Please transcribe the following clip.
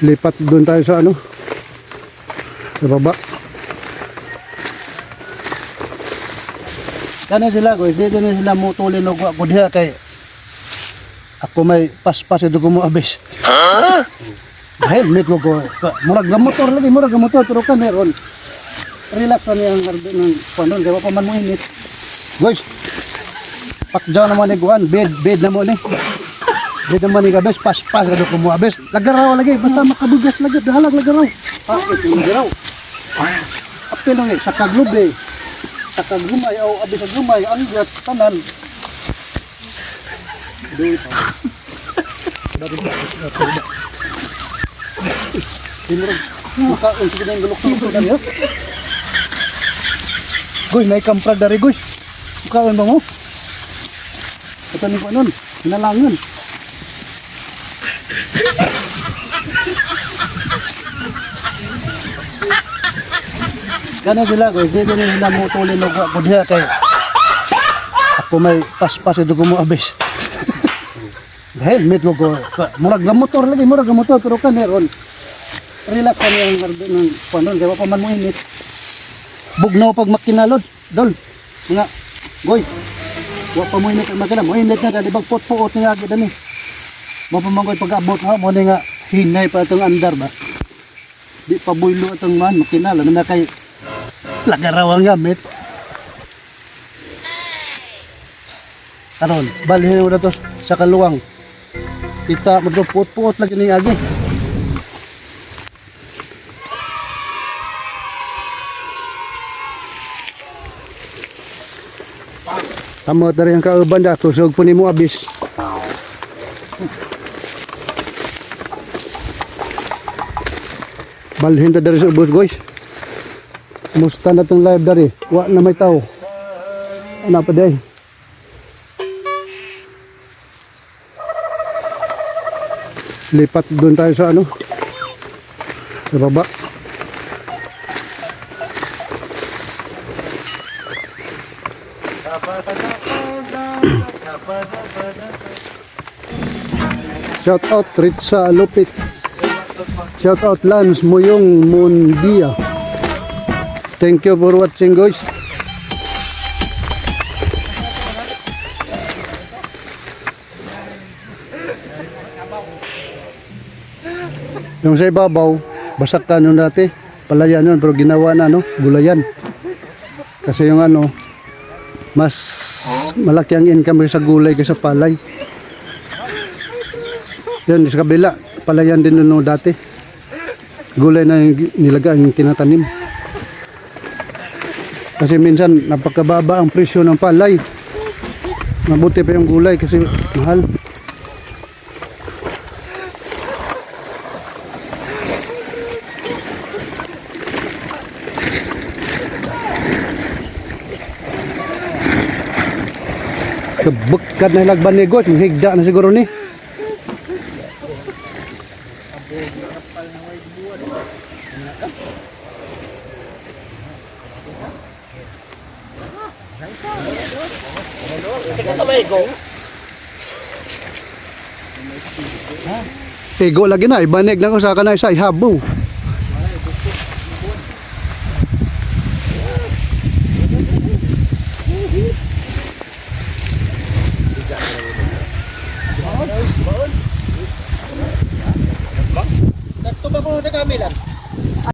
lipat doon tayo sa ano sa baba Kana sila guys, dito na sila mutulin og wa ko diha kay ako may paspas ito ko mo abis. Ha? Helmet ko ko. Murag ga motor lagi, murag ga motor pero kan meron. Relax na yang hardo ng panon, kaya pa man mo init. Guys, pakjaw naman ni Guan, bed, bed na mo ni. Bed naman ni gabes, paspas ito ko mo abis. Lagaraw lagi, basta makabugas lagi, dahalag lagaraw. Pakit, lagaraw. Apil lang eh, sa kaglube. Sa kaglumay, o abis sa glumay, ang gat, tanan. Pa. Tinurog. Makaon sige na yung gulok dito kan ya. Guys, may kamprag dari guys. Makaon ba mo? Ito ni pa nun. Hinalangan. Gano'n sila guys, dito na sila mutulin og ako diha kay ako may paspas ito ko mo abis. Helmet mo ko. Murag ga motor lagi, murag ga motor pero kan meron. Relax ka niya ng panon, kaya pa man mo init. Bugnaw pag makinalod, dol. Nga, goy. Wa pa mo init ang magana, mo init na di bag pot-pot nga agad ani. Mo pa man koy pag-abot ha, mo ni nga hinay pa itong andar ba. Di pa buylo itong man makinalo na kay lagaraw ang gamit. Karon, balhin mo na to sa kaluwang. Kita mo to puot-puot lagi ning agi. Tamo dari ang kauban da kusog po nimo abis. Balhin ta dari sa ubos guys. Musta na tong live dari? Wa na may tao. Ano pa day? Lipat doon tayo sa ano? Sa baba. Shout out Ritza Lupit. Shout out Lance Moyong Mundia. Thank you for watching guys. Yung sa ibabaw, basak ka nung dati. Palayan yun, pero ginawa na, no? Gulayan. Kasi yung ano, mas malaki ang income sa gulay kaysa palay. Yan, sa kabila, palayan din nung dati. Gulay na yung nilagaan yung tinatanim. Kasi minsan, napakababa ang presyo ng palay. Mabuti pa yung gulay kasi mahal. Kabukad na lagban ni Gos, higda na siguro ni. Igo lagi na, ibanig lang ko sa kanay sa ihabo. Nagtubak ko na kami lang.